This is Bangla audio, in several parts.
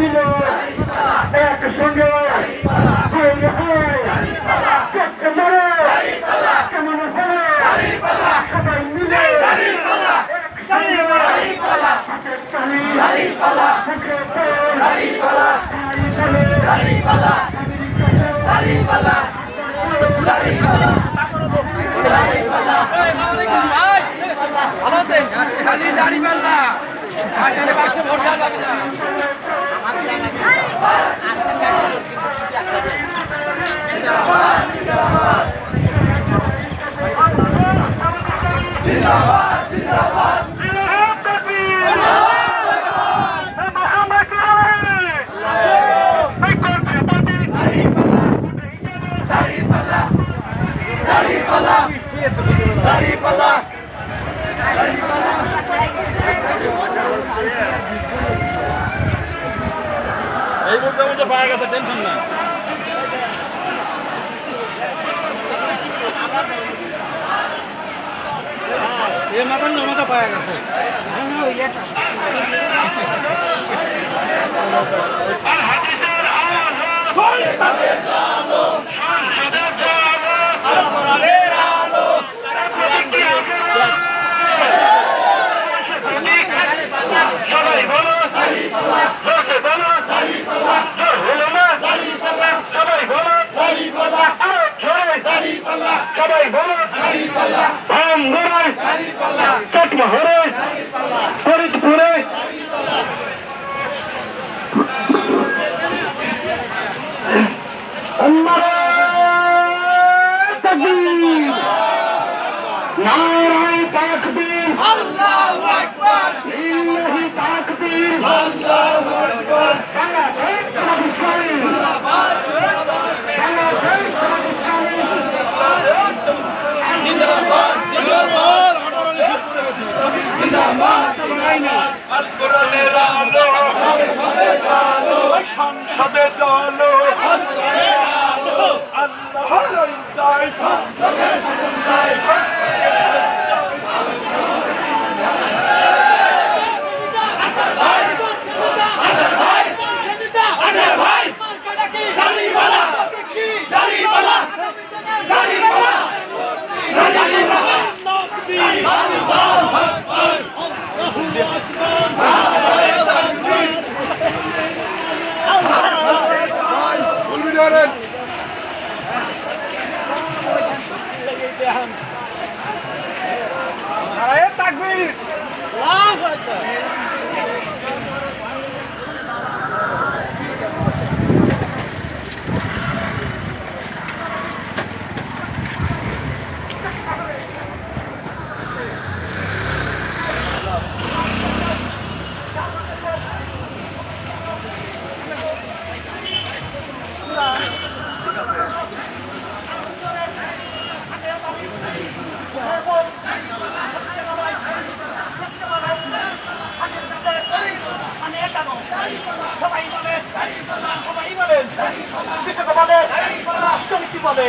মিলে একসঙ্গে হায় হায় কেমন সবাই মিলে ভালো এখানে বাক্সে ভোট দেওয়া যাবে না এই মুহূর্তে মধ্যে পাওয়া গেছে টেনশন না। এ পাওয়া গেছে বলো জোরসে বলো জোর হলো না সবাই বলো আরও জোরে সবাই বলো ভাম গড়ায় চটমহরে ফরিদপুরে। নারায় তাকবীর আল্লাহু আকবার লিল্লাহি তাকবীর। আল্লাহু আকবার। বাংলাদেশ জামাত ইসলামী সংসদে চলো করেন। তাকবির। সবাই বলে সবাই বলে শিক্ষক বলে চরিত্র বলে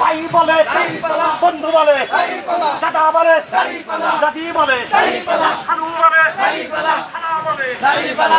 ভাই বলে বন্ধু বলে দাদা বলে দাদি বলে সানু বলে খানা বলে বলে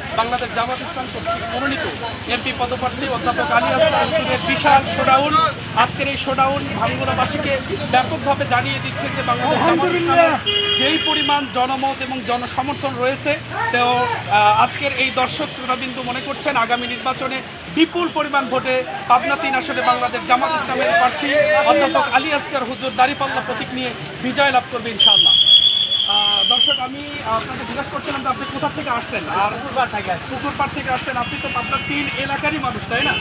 বাংলাদেশ জামাত ইসলাম কর্তৃক মনোনীত এমপি পদপ্রার্থী অধ্যাপক আলী আসলাম হুজুরের বিশাল শোডাউন। আজকের এই শোডাউন ভাঙ্গুরাবাসীকে ব্যাপকভাবে জানিয়ে দিচ্ছে যে বাংলাদেশ জামাত ইসলামের যেই পরিমাণ জনমত এবং জনসমর্থন রয়েছে তো আজকের এই দর্শক শ্রোতাবিন্দু মনে করছেন আগামী নির্বাচনে বিপুল পরিমাণ ভোটে পাবনা তিন আসনে বাংলাদেশ জামাত ইসলামের প্রার্থী অধ্যাপক আলী আসকার হুজুর দাঁড়িপাল্লা প্রতীক নিয়ে বিজয় লাভ করবে ইনশাআল্লাহ। দর্শক আমি আপনাকে জিজ্ঞাসা করছিলাম যে আপনি কোথা থেকে আসছেন? আর পুকুর পাড় থেকে আসছেন। আপনি তো আপনার তিন এলাকারই মানুষ তাই না?